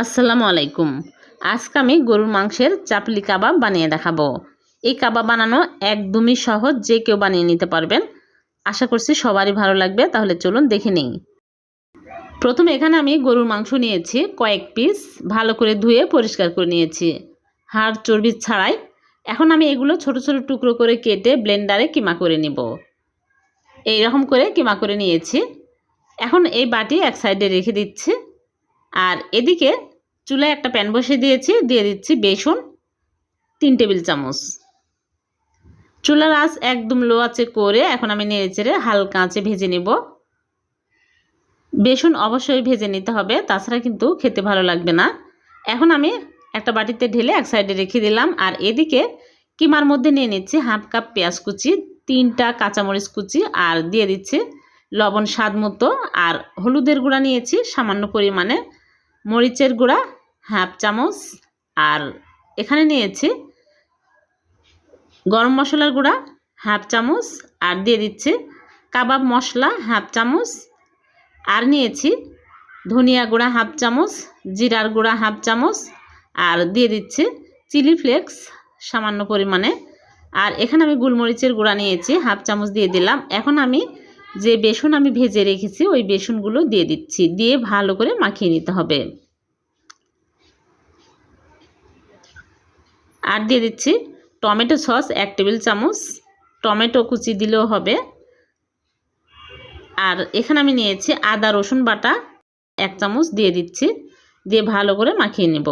আসসালামু আলাইকুম। আজকে আমি গরুর মাংসের চাপলি কাবাব বানিয়ে দেখাবো। এই কাবাব বানানো একদমই সহজ, যে কেউ বানিয়ে নিতে পারবেন। আশা করছি সবারই ভালো লাগবে, তাহলে চলুন দেখে নিই। প্রথমে এখানে আমি গরুর মাংস নিয়েছি, কয়েক পিস ভালো করে ধুয়ে পরিষ্কার করে নিয়েছি। হাড় চর্বি ছাড়াই। এখন আমি এগুলো ছোট ছোট টুকরো করে কেটে ব্লেন্ডারে কিমা করে নিব। এই রকম করে কিমা করে নিয়েছি। এখন এই বাটি এক সাইডে রেখে দিচ্ছি। আর এদিকে চুলায় একটা প্যান বসিয়ে দিয়েছি, দিয়ে দিচ্ছি বেসন, তিন টেবিল চামচ। চুলার আঁচ একদম লো আঁচে করে এখন আমি নেড়ে চেড়ে হালকা আঁচে ভেজে নেব। বেসন অবশ্যই ভেজে নিতে হবে, তাছাড়া কিন্তু খেতে ভালো লাগবে না। এখন আমি একটা বাটিতে ঢেলে এক সাইডে রেখে দিলাম, আর এদিকে কিমার মধ্যে নিয়ে নিচ্ছি হাফ কাপ পেঁয়াজ কুচি, তিনটা কাঁচামরিচ কুচি, আর দিয়ে দিচ্ছি লবণ স্বাদ মতো, আর হলুদের গুঁড়া নিয়েছি সামান্য পরিমাণে। মরিচের গুঁড়া হাফ চামচ, আর এখানে নিয়েছি গরম মশলার গুঁড়া হাফ চামচ, আর দিয়ে দিচ্ছি কাবাব মশলা হাফ চামচ, আর নিয়েছি ধনিয়া গুঁড়া হাফ চামচ, জিরার গুঁড়া হাফ চামচ, আর দিয়ে দিচ্ছি চিলি ফ্লেক্স সামান্য পরিমাণে। আর এখানে আমি গোলমরিচের গুঁড়া নিয়েছি হাফ চামচ দিয়ে দিলাম। এখন আমি যে বেসন আমি ভেজে রেখেছি, ওই বেসনগুলো দিয়ে দিচ্ছি। দিয়ে ভালো করে মাখিয়ে নিতে হবে। আর দিয়ে দিচ্ছি টমেটো সস এক টেবিল চামচ। টমেটো কুচি দিলেও হবে। আর এখানে আমি নিয়েছি আদা, রসুন বাটা এক চামচ দিয়ে দিচ্ছি। দিয়ে ভালো করে মাখিয়ে নেব।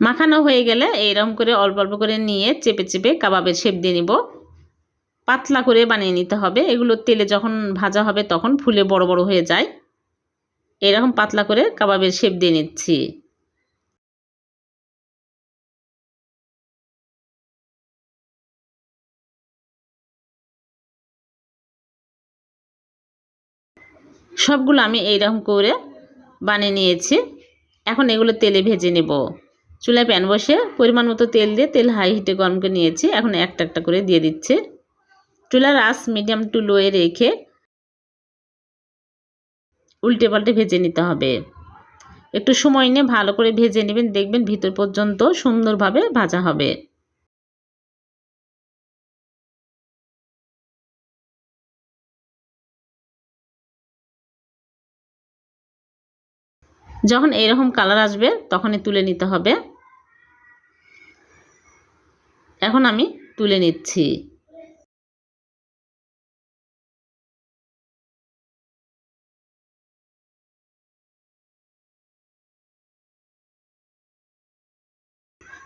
মাখানো হয়ে গেলে এইরকম করে অল্প অল্প করে নিয়ে চেপে চেপে কাবাবের শেপ দিয়ে নিব। পাতলা করে বানিয়ে নিতে হবে। এগুলো তেলে যখন ভাজা হবে তখন ফুলে বড় বড় হয়ে যায়। এরকম পাতলা করে কাবাবের শেপ দিয়ে নিচ্ছি। সবগুলো আমি এইরকম করে বানিয়ে নিয়েছি। এখন এগুলো তেলে ভেজে নেব। চুলায় প্যান বসে পরিমাণ মতো তেল দিয়ে তেল হাই হিটে গরম করে নিয়েছি। এখন একটা একটা করে দিয়ে দিচ্ছে। চুলার আস মিডিয়াম টু লোয়ে রেখে উল্টে পাল্টে ভেজে নিতে হবে। একটু সময় নিয়ে ভালো করে ভেজে নেবেন, দেখবেন ভিতর পর্যন্ত সুন্দরভাবে ভাজা হবে। যখন এরকম কালার আসবে, তখনই তুলে নিতে হবে। এখন আমি তুলে নিচ্ছি।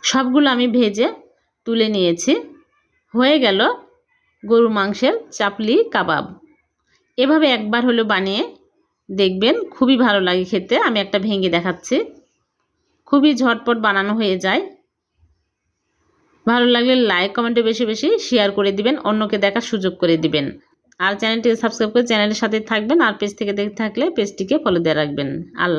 সবগুলো আমি ভেজে তুলে নিয়েছি। হয়ে গেল গরু মাংসের চাপলি কাবাব। এভাবে একবার হলো বানিয়ে দেখবেন খুবই ভালো লাগে খেতে। আমি একটা ভেঙে দেখাচ্ছি। খুবই ঝটপট বানানো হয়ে যায়। ভালো লাগলে লাইক কমেন্টে বেশি বেশি শেয়ার করে দিবেন, অন্যকে দেখার সুযোগ করে দিবেন। আর চ্যানেলটিকে সাবস্ক্রাইব করে চ্যানেলের সাথে থাকবেন, আর পেজ থেকে দেখে থাকলে পেজটিকে ফলো দিয়ে রাখবেন। আল্লাহ